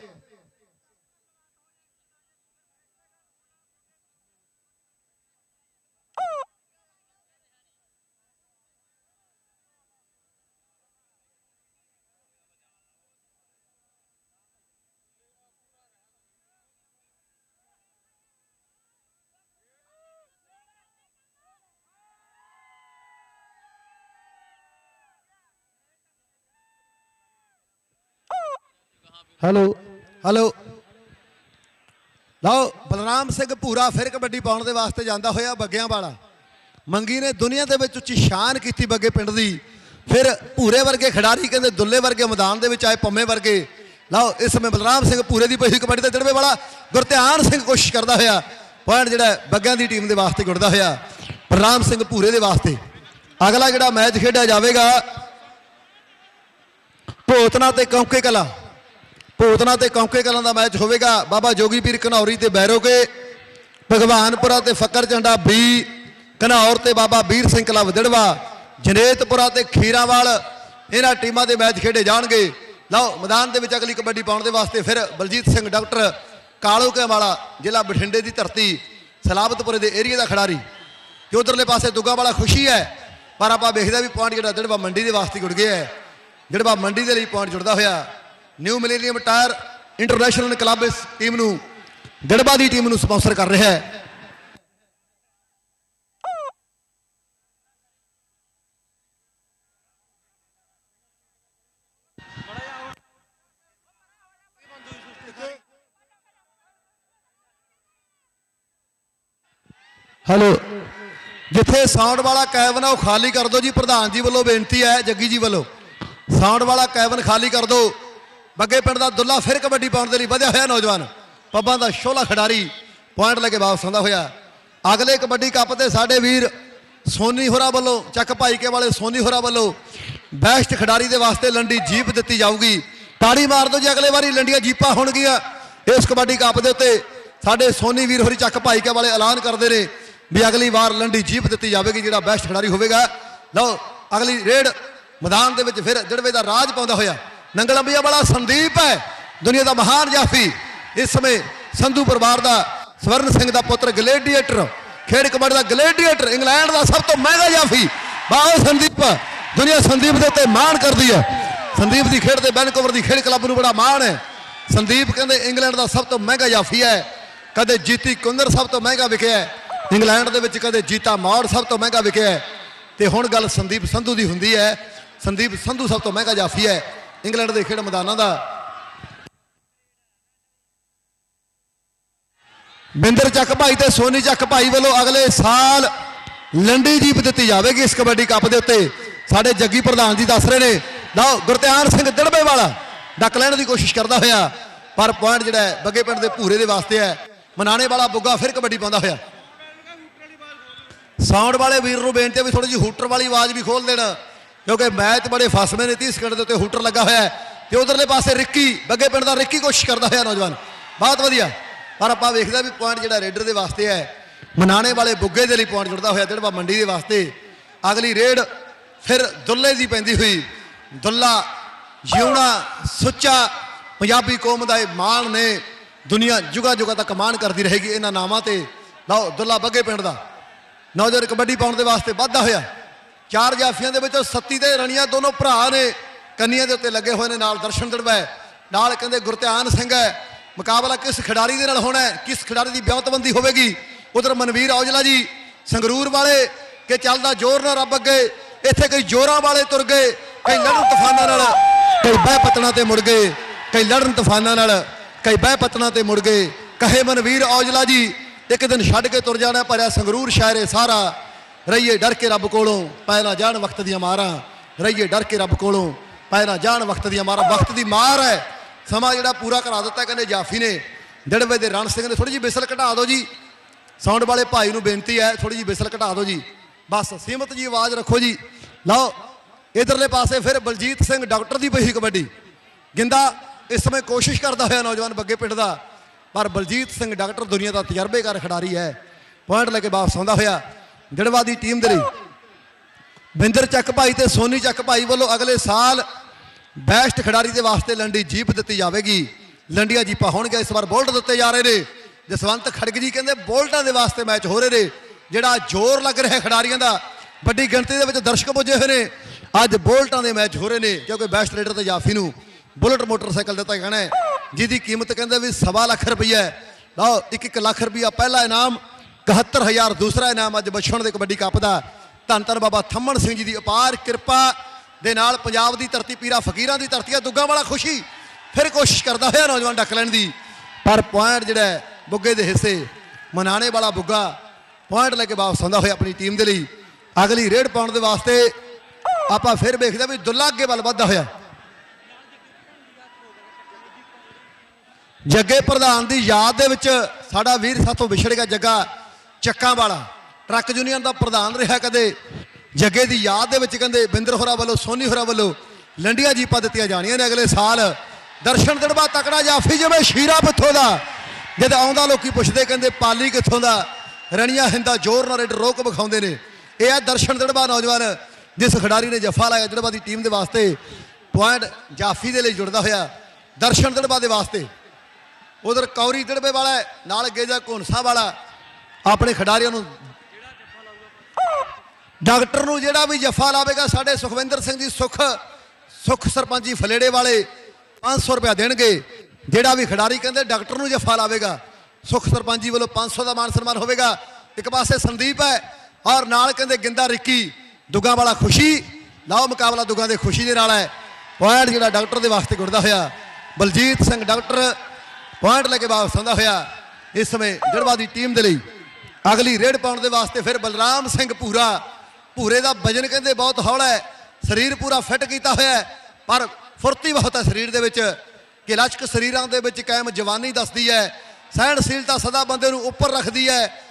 ਹੈਲੋ ਹੈਲੋ ਲਓ, ਬਲਰਾਮ ਸਿੰਘ ਭੂਰਾ ਫਿਰ ਕਬੱਡੀ ਪਾਉਣ ਦੇ ਵਾਸਤੇ ਜਾਂਦਾ ਹੋਇਆ ਬੱਗਿਆਂ ਵਾਲਾ। ਮੰਗੀ ਨੇ ਦੁਨੀਆ ਦੇ ਵਿੱਚ ਉੱਚੀ ਸ਼ਾਨ ਕੀਤੀ ਬੱਗੇ ਪਿੰਡ ਦੀ। ਫਿਰ ਭੂਰੇ ਵਰਗੇ ਖਿਡਾਰੀ ਕਹਿੰਦੇ ਦੁੱਲੇ ਵਰਗੇ ਮੈਦਾਨ ਦੇ ਵਿੱਚ ਆਏ ਪੰਮੇ ਵਰਗੇ। ਲਓ, ਇਸ ਸਮੇਂ ਬਲਰਾਮ ਸਿੰਘ ਭੂਰੇ ਦੀ ਪਈ ਕਬੱਡੀ ਤੇ ਦੜਵੇ ਵਾਲਾ ਗੁਰਧਿਆਨ ਸਿੰਘ ਕੋਸ਼ਿਸ਼ ਕਰਦਾ ਹੋਇਆ। ਪੁਆਇੰਟ ਜਿਹੜਾ ਬੱਗਿਆਂ ਦੀ ਟੀਮ ਦੇ ਵਾਸਤੇ ਗੁੜਦਾ ਹੋਇਆ। ਬਲਰਾਮ ਸਿੰਘ ਭੂਰੇ ਦੇ ਵਾਸਤੇ। ਅਗਲਾ ਜਿਹੜਾ ਮੈਚ ਖੇਡਿਆ ਜਾਵੇਗਾ, ਭੋਤਨਾ ਤੇ ਕੌਂਕੇ ਕਲਾ। ਭੂਤਨਾ ਤੇ ਕੌਂਕੇ ਕਲਾਂ ਦਾ ਮੈਚ ਹੋਵੇਗਾ। ਬਾਬਾ ਜੋਗੀ ਪੀਰ ਘਨੌਰੀ ਤੇ ਬੈਰੋਗੇ, ਭਗਵਾਨਪੁਰਾ ਤੇ ਫੱਕਰ ਝੰਡਾ ਬੀ, ਘਨੌਰ ਤੇ ਬਾਬਾ ਵੀਰ ਸਿੰਘ ਕਲੱਬ ਦੜਵਾ, ਜਨੇਤਪੁਰਾ ਤੇ ਖੀਰਾਵਾਲ, ਇਹਨਾਂ ਟੀਮਾਂ ਦੇ ਮੈਚ ਖੇਡੇ ਜਾਣਗੇ। ਲਓ, ਮੈਦਾਨ ਦੇ ਵਿੱਚ ਅਗਲੀ ਕਬੱਡੀ ਪਾਉਣ ਦੇ ਵਾਸਤੇ ਫਿਰ ਬਲਜੀਤ ਸਿੰਘ, ਡਾਕਟਰ ਕਾਲੋਕੇ ਵਾਲਾ ਜ਼ਿਲ੍ਹਾ ਬਠਿੰਡੇ ਦੀ ਧਰਤੀ, ਸਲਾਬਤਪੁਰੇ ਦੇ ਏਰੀਆ ਦਾ ਖਿਡਾਰੀ। ਕਿ ਉਧਰਲੇ ਪਾਸੇ ਦੁੱਗਾ ਵਾਲਾ ਖੁਸ਼ੀ ਹੈ, ਪਰ ਆਪਾਂ ਵੇਖਦੇ ਹਾਂ ਵੀ ਪੁਆਇੰਟ ਜਿਹੜਾ ਦੜਵਾ ਮੰਡੀ ਦੇ ਵਾਸਤੇ ਜੁੜ ਗਿਆ ਹੈ। ਜਿਹੜਾ ਮੰਡੀ ਦੇ ਲਈ ਪੁਆਇੰਟ ਜੁੜਦਾ ਹੋਇਆ। New millennium tyre international club ਇਸ ਟੀਮ ਨੂੰ ਗੜਬਾ ਦੀ ਟੀਮ ਨੂੰ ਸਪਾਂਸਰ ਕਰ ਰਿਹਾ ਹੈ। ਹੈਲੋ ਜਿੱਥੇ ਸਾਊਂਡ ਵਾਲਾ ਕੈਬਨ ਆ, ਉਹ ਖਾਲੀ ਕਰ ਦਿਓ ਜੀ। ਪ੍ਰਧਾਨ ਜੀ ਵੱਲੋਂ ਬੇਨਤੀ ਹੈ, ਜੱਗੀ ਜੀ ਵੱਲੋਂ। ਸਾਊਂਡ ਵਾਲਾ ਕੈਬਨ ਖਾਲੀ ਕਰ ਦਿਓ। ਬੱਗੇ ਪਿੰਡ ਦਾ ਦੁੱਲਾ ਫਿਰ ਕਬੱਡੀ ਪਾਉਣ ਦੇ ਲਈ ਵਧਿਆ ਹੋਇਆ ਨੌਜਵਾਨ। ਪੱਬਾਂ ਦਾ ਸ਼ੋਲਾ ਖਿਡਾਰੀ ਪੁਆਇੰਟ ਲੈ ਕੇ ਵਾਪਸ ਆਉਂਦਾ ਹੋਇਆ। ਅਗਲੇ ਕਬੱਡੀ ਕੱਪ ਤੇ ਸਾਡੇ ਵੀਰ ਸੋਨੀ ਹੋਰਾ ਵੱਲੋਂ, ਚੱਕ ਭਾਈਕੇ ਵਾਲੇ ਸੋਨੀ ਹੋਰਾ ਵੱਲੋਂ ਬੈਸਟ ਖਿਡਾਰੀ ਦੇ ਵਾਸਤੇ ਲੰਡੀ ਜੀਪ ਦਿੱਤੀ ਜਾਊਗੀ। ਤਾੜੀ ਮਾਰ ਦਿਓ ਜੀ, ਅਗਲੇ ਵਾਰੀ ਲੰਡੀਆਂ ਜੀਪਾਂ ਹੋਣਗੀਆਂ। ਇਸ ਕਬੱਡੀ ਕੱਪ ਦੇ ਉੱਤੇ ਸਾਡੇ ਸੋਨੀ ਵੀਰ ਹੋਰੀ ਚੱਕ ਭਾਈਕੇ ਵਾਲੇ ਐਲਾਨ ਕਰਦੇ ਨੇ ਵੀ ਅਗਲੀ ਵਾਰ ਲੰਡੀ ਜੀਪ ਦਿੱਤੀ ਜਾਵੇਗੀ, ਜਿਹੜਾ ਬੈਸਟ ਖਿਡਾਰੀ ਹੋਵੇਗਾ। ਲਓ, ਅਗਲੀ ਰੇਡ ਮੈਦਾਨ ਦੇ ਵਿੱਚ ਫਿਰ ਜੜਵੇ ਦਾ ਰਾਜ ਪਾਉਂਦਾ ਹੋਇਆ। ਨੰਗਲ ਅੰਬੀਆ ਵਾਲਾ ਸੰਦੀਪ ਹੈ, ਦੁਨੀਆ ਦਾ ਮਹਾਨ ਜਾਫੀ। ਇਸ ਸਮੇਂ ਸੰਧੂ ਪਰਿਵਾਰ ਦਾ ਸਵਰਨ ਸਿੰਘ ਦਾ ਪੁੱਤਰ ਗਲੇਡੀਏਟਰ, ਖੇਡ ਕਬੱਡੀ ਦਾ ਗਲੇਡੀਏਟਰ, ਇੰਗਲੈਂਡ ਦਾ ਸਭ ਤੋਂ ਮਹਿੰਗਾ ਜਾਫੀ। ਬਾਹੋ ਸੰਦੀਪ, ਦੁਨੀਆ ਸੰਦੀਪ ਦੇ ਉੱਤੇ ਮਾਣ ਕਰਦੀ ਹੈ। ਸੰਦੀਪ ਦੀ ਖੇਡ ਤੇ ਵੈਨਕੂਵਰ ਦੀ ਖੇਡ ਕਲੱਬ ਨੂੰ ਬੜਾ ਮਾਣ ਹੈ। ਸੰਦੀਪ ਕਹਿੰਦੇ, ਇੰਗਲੈਂਡ ਦਾ ਸਭ ਤੋਂ ਮਹਿੰਗਾ ਜਾਫੀ ਹੈ। ਕਦੇ ਜੀਤੀ ਕੁੰਦਰ ਸਭ ਤੋਂ ਮਹਿੰਗਾ ਵਿਕਿਆ ਹੈ। ਇੰਗਲੈਂਡ ਦੇ ਵਿੱਚ ਕਦੇ ਜੀਤਾ ਮੌੜ ਸਭ ਤੋਂ ਮਹਿੰਗਾ ਵਿਕਿਆ ਹੈ। ਤੇ ਹੁਣ ਗੱਲ ਸੰਦੀਪ ਸੰਧੂ ਦੀ ਹੁੰਦੀ ਹੈ। ਸੰਦੀਪ ਸੰਧੂ ਸਭ ਤੋਂ ਮਹਿੰਗਾ ਜਾਫੀ ਹੈ। ਇੰਗਲੈਂਡ ਦੇ ਖੇਡ ਮੈਦਾਨਾਂ ਦਾ। ਬਿੰਦਰ ਚੱਕ ਭਾਈ ਤੇ ਸੋਨੀ ਚੱਕ ਭਾਈ ਵੱਲੋਂ ਅਗਲੇ ਸਾਲ ਲੰਡੀ ਜੀਪ ਦਿੱਤੀ ਜਾਵੇਗੀ ਇਸ ਕਬੱਡੀ ਕੱਪ ਦੇ ਉੱਤੇ। ਸਾਡੇ ਜੱਗੀ ਪ੍ਰਧਾਨ ਜੀ ਦੱਸ ਰਹੇ ਨੇ, ਲਓ ਗੁਰਤਿਆਨ ਸਿੰਘ ਦੜਬੇ ਵਾਲਾ ਡੱਕ ਲੈਣ ਦੀ ਕੋਸ਼ਿਸ਼ ਕਰਦਾ ਹੋਇਆ, ਪਰ ਪੁਆਇੰਟ ਜਿਹੜਾ ਬੱਗੇ ਪਿੰਡ ਦੇ ਭੂਰੇ ਦੇ ਵਾਸਤੇ ਹੈ। ਮਨਾਣੇ ਵਾਲਾ ਬੁੱਗਾ ਫਿਰ ਕਬੱਡੀ ਪਾਉਂਦਾ ਹੋਇਆ। ਸਾਊਂਡ ਵਾਲੇ ਵੀਰ ਨੂੰ ਬੇਨਤੀ ਵੀ ਥੋੜੀ ਜਿਹੀ ਹੂਟਰ ਵਾਲੀ ਆਵਾਜ਼ ਵੀ ਖੋਲ ਦੇਣ। ਕਿਉਂਕਿ ਮੈਚ ਬੜੇ ਫਸਵੇਂ ਨੇ 30 ਸਕਿੰਟ ਦੇ ਉੱਤੇ ਹੂਟਰ ਲੱਗਾ ਹੋਇਆ ਹੈ ਤੇ ਉਧਰਲੇ ਪਾਸੇ ਰਿੱਕੀ, ਬੱਗੇ ਪਿੰਡ ਦਾ ਰਿੱਕੀ ਕੋਸ਼ਿਸ਼ ਕਰਦਾ ਹੋਇਆ ਨੌਜਵਾਨ। ਬਹੁਤ ਵਧੀਆ। ਪਰ ਆਪਾਂ ਵੇਖਦਾ ਵੀ ਪੁਆਇੰਟ ਜਿਹੜਾ ਰੇਡਰ ਦੇ ਵਾਸਤੇ ਹੈ, ਮਨਾਣੇ ਵਾਲੇ ਬੁੱਗੇ ਦੇ ਲਈ ਪੁਆਇੰਟ ਜੁੜਦਾ ਹੋਇਆ ਜਿਹੜਾ ਮੰਡੀ ਦੇ ਵਾਸਤੇ। ਅਗਲੀ ਰੇਡ ਫਿਰ ਦੁੱਲੇ ਦੀ ਪੈਂਦੀ ਹੋਈ। ਦੁੱਲਾ, ਜਿਉਣਾ, ਸੁੱਚਾ, ਪੰਜਾਬੀ ਕੌਮ ਦਾ ਇਹ ਮਾਣ ਨੇ। ਦੁਨੀਆ ਜੁਗਾ ਜੁਗਾ ਤੱਕ ਮਾਣ ਕਰਦੀ ਰਹੇਗੀ ਇਹਨਾਂ ਨਾਮਾਂ ਤੇ। ਲਓ, ਦੁੱਲਾ ਬੱਗੇ ਪਿੰਡ ਦਾ। ਨੌਜਵਾਨ ਕਬੱਡੀ ਪਾਉਣ ਦੇ ਵਾਸਤੇ ਵਾਧਾ ਹੋਇਆ। ਚਾਰ ਜਾਫੀਆਂ ਦੇ ਵਿੱਚੋਂ ਸੱਤੀ ਤੇ ਰਣੀਆਂ ਦੋਨੋਂ ਭਰਾ ਨੇ ਕੰਨੀਆਂ ਦੇ ਉੱਤੇ ਲੱਗੇ ਹੋਏ ਨੇ ਨਾਲ ਦਰਸ਼ਨ ਦੜਵਾ ਨਾਲ ਕਹਿੰਦੇ ਗੁਰਤਿਆਨ ਸਿੰਘ ਹੈ। ਮੁਕਾਬਲਾ ਕਿਸ ਖਿਡਾਰੀ ਦੇ ਨਾਲ ਹੋਣਾ ਹੈ? ਕਿਸ ਖਿਡਾਰੀ ਦੀ ਵਿਉਂਤਬੰਦੀ ਹੋਵੇਗੀ? ਉਧਰ ਮਨਵੀਰ ਔਜਲਾ ਜੀ, ਸੰਗਰੂਰ ਵਾਲੇ ਕਿ ਚੱਲਦਾ ਜ਼ੋਰ ਨਾਲ ਰੱਬ ਅੱਗੇ, ਇੱਥੇ ਕਈ ਜ਼ੋਰਾਂ ਵਾਲੇ ਤੁਰ ਗਏ, ਕਈ ਲੜਨ ਤੂਫਾਨਾਂ ਨਾਲ, ਕਈ ਬਹਿ ਪਤਣਾ ਤੇ ਮੁੜ ਗਏ, ਕਈ ਲੜਨ ਤੂਫਾਨਾਂ ਨਾਲ, ਕਈ ਬਹਿ ਪਤਣਾ ਤੇ ਮੁੜ ਗਏ। ਕਹੇ ਮਨਵੀਰ ਔਜਲਾ ਜੀ, ਇੱਕ ਦਿਨ ਛੱਡ ਕੇ ਤੁਰ ਜਾਣਾ ਭਰਿਆ ਸੰਗਰੂਰ ਸ਼ਾਇਰੇ ਸਾਰਾ। ਰਹੀਏ ਡਰ ਕੇ ਰੱਬ ਕੋਲੋਂ ਪੈ ਜਾਣ ਵਕਤ ਦੀਆਂ ਮਾਰਾਂ। ਰਹੀਏ ਡਰ ਕੇ ਰੱਬ ਕੋਲੋਂ ਪੈ ਜਾਣ ਵਕਤ ਦੀਆਂ ਮਾਰਾਂ। ਵਕਤ ਦੀ ਮਾਰ ਹੈ। ਸਮਾਂ ਜਿਹੜਾ ਪੂਰਾ ਕਰਾ ਦਿੱਤਾ ਕਹਿੰਦੇ ਜਾਫੀ ਨੇ। ਡੜਵੇ ਦੇ ਰਣ ਸਿੰਘ ਨੇ ਥੋੜੀ ਜਿਹੀ ਬਿਸਲ ਘਟਾ ਦਿਓ ਜੀ। ਸਾਊਂਡ ਵਾਲੇ ਭਾਈ ਨੂੰ ਬੇਨਤੀ ਹੈ ਥੋੜੀ ਜਿਹੀ ਬਿਸਲ ਘਟਾ ਦਿਓ ਜੀ। ਬਸ, ਸੀਮਤ ਜੀ ਆਵਾਜ਼ ਰੱਖੋ ਜੀ। ਲਓ, ਇਧਰਲੇ ਪਾਸੇ ਫਿਰ ਬਲਜੀਤ ਸਿੰਘ ਡਾਕਟਰ ਦੀ ਪਈ ਕਬੱਡੀ। ਗਿੰਦਾ, ਇਸ ਸਮੇਂ ਕੋਸ਼ਿਸ਼ ਕਰਦਾ ਹੋਇਆ ਨੌਜਵਾਨ ਬੱਗੇ ਪਿੰਡ ਦਾ। ਪਰ ਬਲਜੀਤ ਸਿੰਘ ਡਾਕਟਰ ਦੁਨੀਆ ਦਾ ਤਜਰਬੇਕਾਰ ਖਿਡਾਰੀ ਹੈ। ਪੁਆਇੰਟ ਲੈ ਕੇ ਵਾਪਸ ਆਉਂਦਾ ਹੋਇਆ। ਜੜਵਾ ਦੀ ਟੀਮ ਦੇ ਲਈ। ਬਿੰਦਰ ਚੱਕ ਭਾਈ ਤੇ ਸੋਨੀ ਚੱਕ ਭਾਈ ਵੱਲੋਂ ਅਗਲੇ ਸਾਲ ਬੈਸਟ ਖਿਡਾਰੀ ਦੇ ਵਾਸਤੇ ਲੰਡੀ ਜੀਪ ਦਿੱਤੀ ਜਾਵੇਗੀ। ਲੰਡੀਆਂ ਜੀਪਾਂ ਹੋਣਗੀਆਂ, ਇਸ ਵਾਰ ਬੋਲਟ ਦਿੱਤੇ ਜਾ ਰਹੇ ਨੇ। ਜਸਵੰਤ ਖੜਗ ਜੀ ਕਹਿੰਦੇ ਬੋਲਟਾਂ ਦੇ ਵਾਸਤੇ ਮੈਚ ਹੋ ਰਹੇ ਨੇ। ਜਿਹੜਾ ਜ਼ੋਰ ਲੱਗ ਰਿਹਾ ਖਿਡਾਰੀਆਂ ਦਾ, ਵੱਡੀ ਗਿਣਤੀ ਦੇ ਵਿੱਚ ਦਰਸ਼ਕ ਪੁੱਜੇ ਹੋਏ ਨੇ। ਅੱਜ ਬੋਲਟਾਂ ਦੇ ਮੈਚ ਹੋ ਰਹੇ ਨੇ, ਕਿਉਂਕਿ ਬੈਸਟ ਰੇਡਰ ਤੇ ਜਾਫੀ ਨੂੰ ਬੁਲਟ ਮੋਟਰਸਾਈਕਲ ਦਿੱਤਾ ਜਾਣਾ ਹੈ। ਜਿਹਦੀ ਕੀਮਤ ਕਹਿੰਦੇ ਵੀ ਸਵਾ ਲੱਖ ਰੁਪਈਆ ਲਓ 1-1 ਲੱਖ ਰੁਪਈਆ ਪਹਿਲਾ ਇਨਾਮ 71000 ਦੂਸਰਾ ਇਨਾਮ ਅੱਜ ਬਛਣ ਦੇ ਕਬੱਡੀ ਕੱਪ ਦਾ। ਧੰਨ ਧੰਨ ਬਾਬਾ ਥੰਮਣ ਸਿੰਘ ਜੀ ਦੀ ਅਪਾਰ ਕਿਰਪਾ ਦੇ ਨਾਲ ਪੰਜਾਬ ਦੀ ਧਰਤੀ ਪੀਰਾ ਫਕੀਰਾਂ ਦੀ ਧਰਤੀ ਆ, ਦੁੱਗਾ ਵਾਲਾ ਖੁਸ਼ੀ। ਫਿਰ ਕੋਸ਼ਿਸ਼ ਕਰਦਾ ਹੋਇਆ ਨੌਜਵਾਨ ਡੱਕ ਲੈਣ ਦੀ। ਪਰ ਪੁਆਇੰਟ ਜਿਹੜਾ ਬੁੱਗੇ ਦੇ ਹਿੱਸੇ, ਮਨਾਣੇ ਵਾਲਾ ਬੁੱਗਾ ਪੁਆਇੰਟ ਲੈ ਕੇ ਵਾਪਸ ਆਉਂਦਾ ਹੋਇਆ ਆਪਣੀ ਟੀਮ ਦੇ ਲਈ। ਅਗਲੀ ਰੇਡ ਪਾਉਣ ਦੇ ਵਾਸਤੇ ਆਪਾਂ ਫਿਰ ਵੇਖਦੇ ਵੀ ਦੁੱਲਾ ਅੱਗੇ ਵੱਲ ਵੱਧਦਾ ਹੋਇਆ। ਜੱਗੇ ਪ੍ਰਧਾਨ ਦੀ ਯਾਦ ਦੇ ਵਿੱਚ ਸਾਡਾ ਵੀਰ ਸਾਥੋਂ ਵਿਛੜ ਗਿਆ ਜੱਗਾ। ਚੱਕਾਂ ਵਾਲਾ। ਟਰੱਕ ਯੂਨੀਅਨ ਦਾ ਪ੍ਰਧਾਨ ਰਿਹਾ ਕਦੇ ਜੱਗੇ ਦੀ ਯਾਦ ਦੇ ਵਿੱਚ ਕਹਿੰਦੇ ਬਿੰਦਰ ਹੋਰਾ ਵੱਲੋਂ ਸੋਨੀ ਹੋਰਾ ਵੱਲੋਂ ਲੰਡੀਆਂ ਜੀਪਾਂ ਦਿੱਤੀਆਂ ਜਾਣੀਆਂ ਨੇ ਅਗਲੇ ਸਾਲ। ਦਰਸ਼ਨ ਦੜਬਾ ਤਕੜਾ ਜਾਫੀ ਜਿਵੇਂ ਸ਼ੀਰਾ ਪਿੱਥੋਂ ਦਾ। ਜਦ ਆਉਂਦਾ ਲੋਕੀ ਪੁੱਛਦੇ ਕਹਿੰਦੇ ਪਾਲੀ ਕਿੱਥੋਂ ਦਾ? ਰਣੀਆਂ ਹਿੰਦਾ ਜ਼ੋਰ ਨਾਲ ਰੇਡ ਰੋਕ ਵਿਖਾਉਂਦੇ ਨੇ। ਇਹ ਆ ਦਰਸ਼ਨ ਦੜਬਾ ਨੌਜਵਾਨ ਜਿਸ ਖਿਡਾਰੀ ਨੇ ਜੱਫਾ ਲਾਇਆ ਦੜਬਾ ਦੀ ਟੀਮ ਦੇ ਵਾਸਤੇ। ਪੁਆਇੰਟ ਜਾਫੀ ਦੇ ਲਈ ਜੁੜਦਾ ਹੋਇਆ ਦਰਸ਼ਨ ਦੜਬਾ ਦੇ ਵਾਸਤੇ। ਉਧਰ ਕੌਰੀ ਦੜਬੇ ਵਾਲਾ ਹੈ, ਨਾਲ ਗੇਜਾ ਘੋਨਸਾ ਵਾਲਾ। ਆਪਣੇ ਖਿਡਾਰੀਆਂ ਨੂੰ ਡਾਕਟਰ ਨੂੰ ਜਿਹੜਾ ਵੀ ਜੱਫਾ ਲਾਵੇਗਾ, ਸਾਡੇ ਸੁਖਵਿੰਦਰ ਸਿੰਘ ਜੀ ਸੁਖ ਸੁਖ ਸਰਪੰਚੀ ਫਲੇੜੇ ਵਾਲੇ 500 ਰੁਪਇਆ ਦੇਣਗੇ। ਜਿਹੜਾ ਵੀ ਖਿਡਾਰੀ ਕਹਿੰਦੇ ਡਾਕਟਰ ਨੂੰ ਜੱਫਾ ਲਾਵੇਗਾ, ਸੁਖ ਸਰਪੰਚੀ ਵੱਲੋਂ 500 ਦਾ ਮਾਨ ਸਨਮਾਨ ਹੋਵੇਗਾ। ਇੱਕ ਪਾਸੇ ਸੰਦੀਪ ਹੈ, ਔਰ ਨਾਲ ਕਹਿੰਦੇ ਗਿੰਦਾ ਰਿੱਕੀ, ਦੁੱਗਾ ਵਾਲਾ ਖੁਸ਼ੀ। ਲਾਓ ਮੁਕਾਬਲਾ ਦੁੱਗਾ ਦੇ ਖੁਸ਼ੀ ਦੇ ਨਾਲ ਹੈ। ਪੁਆਇੰਟ ਜਿਹੜਾ ਡਾਕਟਰ ਦੇ ਵਾਸਤੇ ਗੁਰਦਾ ਹੋਇਆ। ਬਲਜੀਤ ਸਿੰਘ ਡਾਕਟਰ, ਪੁਆਇੰਟ ਲੈ ਕੇ ਵਾਪਸ ਆਉਂਦਾ ਹੋਇਆ। ਇਸ ਸਮੇਂ ਜੜਵਾ ਦੀ ਟੀਮ ਦੇ ਲਈ ਅਗਲੀ ਰੇਡ ਪਾਉਣ ਦੇ ਵਾਸਤੇ ਫਿਰ ਬਲਰਾਮ ਸਿੰਘ ਪੂਰਾ, ਪੂਰੇ ਦਾ ਵਜਨ ਕਹਿੰਦੇ ਬਹੁਤ ਹੌਲਾ ਹੈ, ਸਰੀਰ ਪੂਰਾ ਫਿੱਟ ਕੀਤਾ ਹੋਇਆ ਪਰ ਫੁਰਤੀ ਬਹੁਤ ਹੈ ਸਰੀਰ ਦੇ ਵਿੱਚ। ਕਿ ਲਚਕ ਸਰੀਰਾਂ ਦੇ ਵਿੱਚ ਕਾਇਮ ਜਵਾਨੀ ਦੱਸਦੀ ਹੈ, ਸਹਿਣਸ਼ੀਲਤਾ ਸਦਾ ਬੰਦੇ ਨੂੰ ਉੱਪਰ ਰੱਖਦੀ ਹੈ।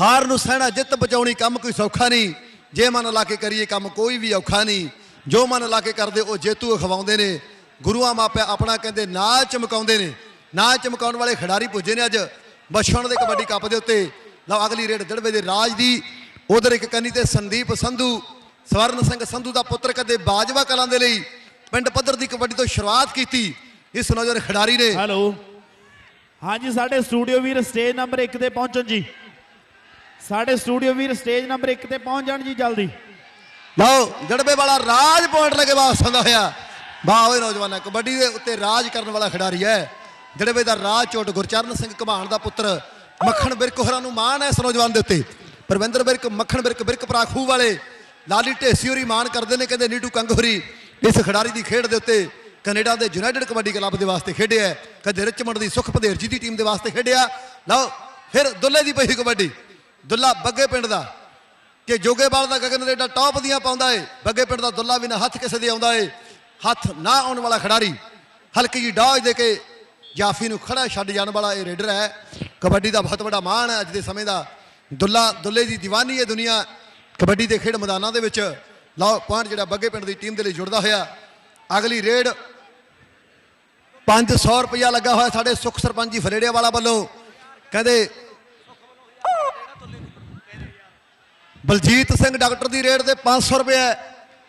ਹਾਰ ਨੂੰ ਸਹਿਣਾ, ਜਿੱਤ ਬਚਾਉਣੀ ਕੰਮ ਕੋਈ ਸੌਖਾ ਨਹੀਂ, ਜੇ ਮਨ ਲਾ ਕੇ ਕਰੀਏ ਕੰਮ ਕੋਈ ਵੀ ਔਖਾ ਨਹੀਂ। ਜੋ ਮਨ ਲਾ ਕੇ ਕਰਦੇ, ਉਹ ਜੇਤੂ ਖਵਾਉਂਦੇ ਨੇ। ਗੁਰੂਆਂ ਮਾਪਿਆ ਆਪਣਾ ਕਹਿੰਦੇ ਨਾਚ ਚਮਕਾਉਂਦੇ ਨੇ। ਨਾਚ ਚਮਕਾਉਣ ਵਾਲੇ ਖਿਡਾਰੀ ਪੁੱਜੇ ਨੇ ਅੱਜ। ਬਛਣ ਦੇ ਕਬੱਡੀ ਕੱਪ ਦੇ ਉੱਤੇ। ਲਓ ਅਗਲੀ ਰੇਡ ਦੜਵੇ ਦੇ ਰਾਜ ਦੀ। ਉਧਰ ਇੱਕ ਕੰਨੀ ਤੇ ਸੰਦੀਪ ਸੰਧੂ ਸਵਰਨ ਸਿੰਘ ਸੰਧੂ ਦਾ ਪੁੱਤਰ ਕਦੇ ਬਾਜਵਾ ਕਲਾਂ ਦੇ ਲਈ ਪਿੰਡ ਪੱਧਰ ਦੀ ਕਬੱਡੀ ਤੋਂ ਸ਼ੁਰੂਆਤ ਕੀਤੀ। ਇਸ ਨੌਜਵਾਨ ਖਿਡਾਰੀ ਨੇ ਹੈਲੋ। ਹਾਂਜੀ ਸਾਡੇ ਸਟੂਡੀਓ ਵੀਰ ਸਟੇਜ ਨੰਬਰ 1 ਤੇ ਪਹੁੰਚਣ ਜੀ। ਸਾਡੇ ਸਟੂਡੀਓ ਵੀਰ ਸਟੇਜ ਨੰਬਰ 1 ਤੇ ਪਹੁੰਚ ਜਾਣ ਜੀ ਜਲਦੀ। ਲਓ ਜੜਬੇ ਵਾਲਾ ਰਾਜ ਪੁਆਇੰਟ ਲੈ ਕੇ ਵਾਪਸ ਆਉਂਦਾ ਹੋਇਆ। ਵਾਹ ਓਏ ਨੌਜਵਾਨਾਂ ਕਬੱਡੀ ਦੇ ਉੱਤੇ ਰਾਜ ਕਰਨ ਵਾਲਾ ਖਿਡਾਰੀ ਹੈ। ਜੜਬੇ ਦਾ ਰਾਜ ਚੋਟ ਗੁਰਚਰਨ ਸਿੰਘ ਘਮਾਣ ਦਾ ਪੁੱਤਰ ਮੱਖਣ ਬਿਰਕ ਹੋਰਾਂ ਨੂੰ ਮਾਣ ਹੈ ਇਸ ਨੌਜਵਾਨ ਦੇ ਉੱਤੇ। ਪਰਵਿੰਦਰ ਬਿਰਕ, ਮੱਖਣ ਬਿਰਕ ਬਿਰਕ ਪਰਾਖੂ ਵਾਲੇ, ਲਾਲੀ ਢੇਸੀ ਹੋਰੀ ਮਾਣ ਕਰਦੇ ਨੇ, ਕਹਿੰਦੇ ਨੀਟੂ ਕੰਗ ਹੋਰੀ ਇਸ ਖਿਡਾਰੀ ਦੀ ਖੇਡ ਦੇ ਉੱਤੇ ਕੈਨੇਡਾ ਦੇ ਯੂਨਾਈਟਿਡ ਕਬੱਡੀ ਕਲੱਬ ਦੇ ਵਾਸਤੇ ਖੇਡਿਆ ਹੈ। ਕਦੇ ਰਿਚਮੰਡ ਦੀ ਸੁਖ ਭਦੇਰ ਜੀ ਦੀ ਟੀਮ ਦੇ ਵਾਸਤੇ ਖੇਡਿਆ। ਲਓ, ਫਿਰ ਦੁੱਲੇ ਦੀ ਪਈ ਕਬੱਡੀ। ਦੁੱਲਾ ਬੱਗੇ ਪਿੰਡ ਦਾ। ਕਿ ਜੋਗੇਵਾਲ ਦਾ ਗਗਨ ਰੇਡਾ ਟੌਪ ਦੀਆਂ ਪਾਉਂਦਾ ਏ। ਬੱਗੇ ਪਿੰਡ ਦਾ ਦੁੱਲਾ ਵੀ ਨਾ ਹੱਥ ਕਿਸੇ ਦੇ ਆਉਂਦਾ ਏ। ਹੱਥ ਨਾ ਆਉਣ ਵਾਲਾ ਖਿਡਾਰੀ। ਹਲਕੀ ਜੀ ਡਾਜ ਦੇ ਕੇ ਜਾਫੀ ਨੂੰ ਖੜਾ ਛੱਡ ਜਾਣ ਵਾਲਾ ਇਹ ਰੇਡਰ ਹੈ। ਕਬੱਡੀ ਦਾ ਬਹੁਤ ਵੱਡਾ ਮਾਣ ਹੈ ਅੱਜ ਦੇ ਸਮੇਂ ਦਾ। ਦੁੱਲਾ, ਦੁੱਲੇ ਦੀ ਦੀਵਾਨੀ ਹੈ ਦੁਨੀਆ। ਕਬੱਡੀ ਦੇ ਖੇਡ ਮੈਦਾਨਾਂ ਦੇ ਵਿੱਚ ਲਓ ਪੁਆਇੰਟ ਜਿਹੜਾ ਬੱਗੇ ਪਿੰਡ ਦੀ ਟੀਮ ਦੇ ਲਈ ਜੁੜਦਾ ਹੋਇਆ। ਅਗਲੀ ਰੇਡ 500 ਰੁਪਇਆ ਲੱਗਾ ਹੋਇਆ ਸਾਡੇ ਸੁਖ ਸਰਪੰਚ ਜੀ ਫਰੇੜੇ ਵਾਲਾ ਵੱਲੋਂ। ਕਹਿੰਦੇ ਬਲਜੀਤ ਸਿੰਘ ਡਾਕਟਰ ਦੀ ਰੇਡ ਤੇ 500 ਰੁਪਏ ਹੈ।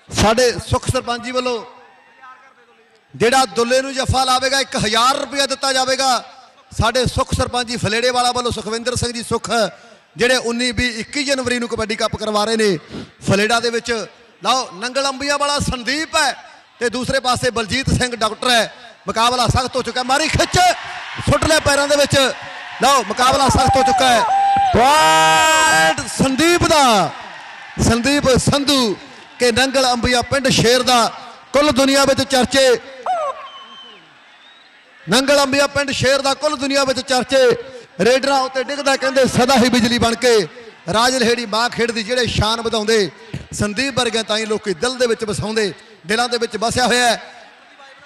ਸਾਡੇ ਸੁਖ ਸਰਪੰਚ ਜੀ ਵੱਲੋਂ ਜਿਹੜਾ ਦੁੱਲੇ ਨੂੰ ਜੱਫਾ ਲਾਵੇਗਾ 1000 ਰੁਪਏ ਦਿੱਤਾ ਜਾਵੇਗਾ। ਸਾਡੇ ਸੁਖ ਸਰਪੰਚ ਜੀ ਫਲੇੜੇ ਵਾਲਾ ਵੱਲੋਂ ਸੁਖਵਿੰਦਰ ਸਿੰਘ ਜੀ ਸੁਖ, ਜਿਹੜੇ 19 20 21 ਜਨਵਰੀ ਨੂੰ ਕਬੱਡੀ ਕੱਪ ਕਰਵਾ ਰਹੇ ਨੇ, ਫਲੇੜਾ ਦੇ ਵਿੱਚ। ਲਓ, ਨੰਗਲ ਅੰਬੀਆਂ ਵਾਲਾ ਸੰਦੀਪ ਹੈ ਤੇ ਦੂਸਰੇ ਪਾਸੇ ਬਲਜੀਤ ਸਿੰਘ ਡਾਕਟਰ ਹੈ। ਮੁਕਾਬਲਾ ਸਖਤ ਹੋ ਚੁੱਕਾ ਮਾਰੀ ਖਿੱਚ, ਸੁੱਟ ਲਿਆ ਪੈਰਾਂ ਦੇ ਵਿੱਚ। ਲਓ, ਮੁਕਾਬਲਾ ਸਖਤ ਹੋ ਚੁੱਕਾ ਹੈ। ਪੁਆਇੰਟ ਸੰਦੀਪ ਦਾ। ਸੰਦੀਪ ਸੰਧੂ ਕੇ ਨੰਗਲ ਅੰਬੀਆ ਪਿੰਡ ਸ਼ੇਰ ਦਾ। ਕੁੱਲ ਦੁਨੀਆ ਵਿੱਚ ਚਰਚੇ। ਨੰਗਲ ਅੰਬੀਆ ਪਿੰਡ ਸ਼ੇਰ ਦਾ ਕੁੱਲ ਦੁਨੀਆ ਵਿੱਚ ਚਰਚੇ। ਰੇਡਰਾਂ ਉੱਤੇ ਡਿੱਗਦਾ ਕਹਿੰਦੇ, ਸਦਾ ਹੀ ਬਿਜਲੀ ਬਣ ਕੇ। ਰਾਜ ਲਹੇੜੀ ਮਾਂ ਖੇਡਦੀ ਜਿਹੜੇ ਸ਼ਾਨ ਵਧਾਉਂਦੇ। ਸੰਦੀਪ ਵਰਗੇ ਤਾਂ ਹੀ ਲੋਕੀ ਦਿਲ ਦੇ ਵਿੱਚ ਵਸਾਉਂਦੇ, ਦਿਲਾਂ ਦੇ ਵਿੱਚ ਵਸਿਆ ਹੋਇਆ ਹੈ।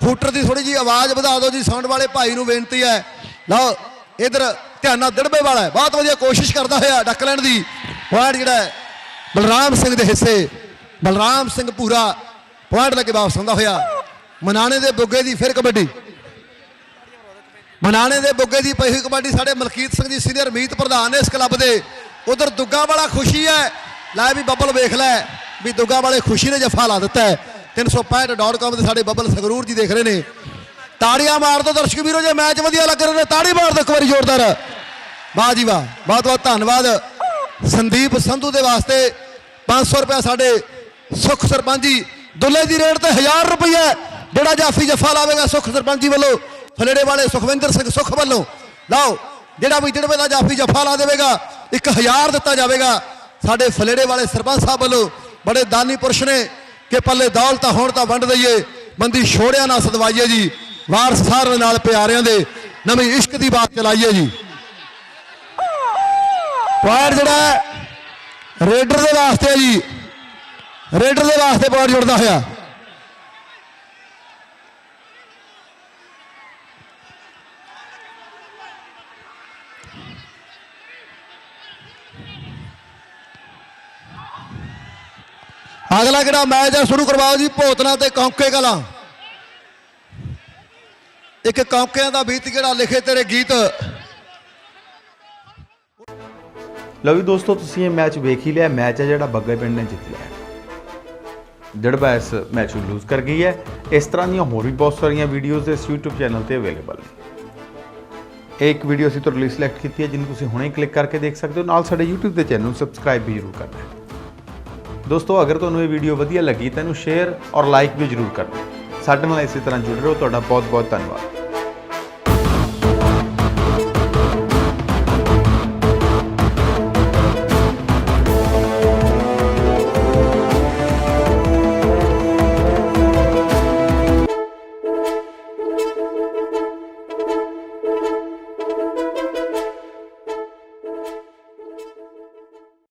ਫੂਟਰ ਦੀ ਥੋੜੀ ਜੀ ਆਵਾਜ਼ ਵਧਾ ਦਿਓ ਜੀ, ਸਾਊਂਡ ਵਾਲੇ ਭਾਈ ਨੂੰ ਬੇਨਤੀ ਹੈ। ਲਓ, ਇਧਰ ਧਿਆਨ ਨਾਲ ਦਿੜਬੇ ਵਾਲਾ ਬਹੁਤ ਵਧੀਆ ਕੋਸ਼ਿਸ਼ ਕਰਦਾ ਹੋਇਆ ਡੱਕ ਲੈਣ ਦੀ। ਪੁਆਇੰਟ ਜਿਹੜਾ ਬਲਰਾਮ ਸਿੰਘ ਦੇ ਹਿੱਸੇ। ਬਲਰਾਮ ਸਿੰਘ ਪੂਰਾ ਪੁਆਇੰਟ ਲੈ ਕੇ ਵਾਪਸ ਆਉਂਦਾ ਹੋਇਆ। ਮਨਾਣੇ ਦੇ ਬੁੱਗੇ ਦੀ ਫਿਰ ਕਬੱਡੀ। ਮਨਾਣੇ ਦੇ ਬੁੱਗੇ ਦੀ ਪਈ ਹੋਈ ਕਬੱਡੀ ਸਾਡੇ ਮਲਕੀਤ ਸਿੰਘ ਜੀ ਸੀਨੀਅਰ ਮੀਤ ਪ੍ਰਧਾਨ ਨੇ ਇਸ ਕਲੱਬ ਦੇ। ਉਧਰ ਦੁੱਗਾ ਵਾਲਾ ਖੁਸ਼ੀ ਹੈ। ਲੈ ਵੀ ਬੱਬਲ ਵੇਖ ਲੈ, ਵੀ ਦੁੱਗਾ ਵਾਲੇ ਖੁਸ਼ੀ ਨੇ ਜਫਾ ਲਾ ਦਿੱਤਾ ਹੈ। 365.com ਤੇ ਸਾਡੇ ਬੱਬਲ ਸੰਗਰੂਰ ਜੀ ਦੇਖ ਰਹੇ ਨੇ। ਤਾੜੀਆਂ ਮਾਰ ਦਿਓ ਦਰਸ਼ਕ ਵੀਰੋ, ਜੇ ਮੈਚ ਵਧੀਆ ਲੱਗ ਰਿਹਾ ਨੇ ਤਾੜੀ ਮਾਰ ਦਿਓ ਇੱਕ ਵਾਰੀ ਜ਼ੋਰਦਾਰ। ਵਾਹ ਜੀ ਵਾਹ, ਬਹੁਤ ਬਹੁਤ ਧੰਨਵਾਦ। ਸੰਦੀਪ ਸੰਧੂ ਦੇ ਵਾਸਤੇ 500 ਰੁਪਏ ਸਾਡੇ ਸੁਖ ਸਰਪੰਚ ਜੀ। ਦੁੱਲੇ ਦੀ ਰੇਟ ਤੇ 1000 ਰੁਪਏ ਜਿਹੜਾ ਜਾਫੀ ਜਫਾ ਲਾਵੇਗਾ ਸੁਖ ਸਰਪੰਚ ਜੀ ਵੱਲੋਂ, ਫਲੇੜੇ ਵਾਲੇ ਸੁਖਵਿੰਦਰ ਸਿੰਘ ਸੁਖ ਵੱਲੋਂ। ਲਓ, ਜਿਹੜਾ ਵੀ ਜਿਹੜੇ ਦਾ ਜਾਫੀ ਜਫਾ ਲਾ ਦੇਵੇਗਾ 1000 ਦਿੱਤਾ ਜਾਵੇਗਾ। ਸਾਡੇ ਫਲੇੜੇ ਵਾਲੇ ਸਰਪੰਚ ਸਾਹਿਬ ਵੱਲੋਂ ਬੜੇ ਦਾਨੀ ਪੁਰਸ਼ ਨੇ ਕਿ ਪੱਲੇ ਦੌਲਤ ਹੋਣ ਤਾਂ ਵੰਡ ਦਈਏ ਬੰਦੀ ਛੋੜਿਆ ਨਾ ਸਦਵਾਈਏ ਜੀ, ਵਾਰ ਸਾਰਿਆਂ ਨਾਲ ਪਿਆਰਿਆਂ ਦੇ ਨਵੀਂ ਇਸ਼ਕ ਦੀ ਬਾਤ ਚਲਾਈਏ ਜੀ। ਪੁਆਇੰਟ ਜਿਹੜਾ ਰੇਡਰ ਦੇ ਵਾਸਤੇ ਜੀ। ਰੇਡਰ ਦੇ ਵਾਸਤੇ ਪੁਆਇੰਟ ਜੁੜਦਾ ਹੋਇਆ। ਅਗਲਾ ਕਿਹੜਾ ਮੈਚ ਹੈ ਸ਼ੁਰੂ ਕਰਵਾਓ ਜੀ, ਭੋਤਨਾ ਤੇ ਕੌਂਕੇ ਕਲਾਂ। ਇੱਕ ਕੌਂਕਿਆਂ ਦਾ ਬੀਤ ਜਿਹੜਾ ਲਿਖੇ ਤੇਰੇ ਗੀਤ। ਲਓ ਵੀ ਦੋਸਤੋ, ਤੁਸੀਂ ਇਹ ਮੈਚ ਵੇਖ ਹੀ ਲਿਆ। ਮੈਚ ਹੈ ਜਿਹੜਾ ਬੱਗੇ ਪਿੰਡ ਨੇ ਜਿੱਤ ਲਿਆ। ਡੜਬਾ ਇਸ ਮੈਚ ਨੂੰ ਲੂਜ਼ ਕਰ ਗਈ ਹੈ। ਇਸ ਤਰ੍ਹਾਂ ਦੀਆਂ ਹੋਰ ਵੀ ਬਹੁਤ ਸਾਰੀਆਂ ਵੀਡੀਓਜ਼ ਇਸ YouTube ਚੈਨਲ ਤੇ ਅਵੇਲੇਬਲ ਨੇ। ਇਹ ਇੱਕ ਵੀਡੀਓ ਅਸੀਂ ਤੁਹਾਡੇ ਲਈ ਸਿਲੈਕਟ ਕੀਤੀ ਹੈ, ਜਿਹਨੂੰ ਤੁਸੀਂ ਹੁਣੇ ਕਲਿੱਕ ਕਰਕੇ ਦੇਖ ਸਕਦੇ ਹੋ। ਨਾਲ ਸਾਡੇ YouTube ਦੇ ਚੈਨਲ ਨੂੰ ਸਬਸਕ੍ਰਾਈਬ ਵੀ ਜ਼ਰੂਰ ਕਰਨਾ ਹੈ। ਦੋਸਤੋ, ਅਗਰ ਤੁਹਾਨੂੰ ਇਹ ਵੀਡੀਓ ਵਧੀਆ ਲੱਗੀ, ਤਾਂ ਇਹਨੂੰ ਸ਼ੇਅਰ ਔਰ ਲਾਈਕ ਵੀ ਜ਼ਰੂਰ ਕਰਨਾ। ਸਾਡੇ ਨਾਲ ਇਸੇ ਤਰ੍ਹਾਂ ਜੁੜੇ ਰਹੋ। ਤੁਹਾਡਾ ਬਹੁਤ ਬਹੁਤ ਧੰਨਵਾਦ।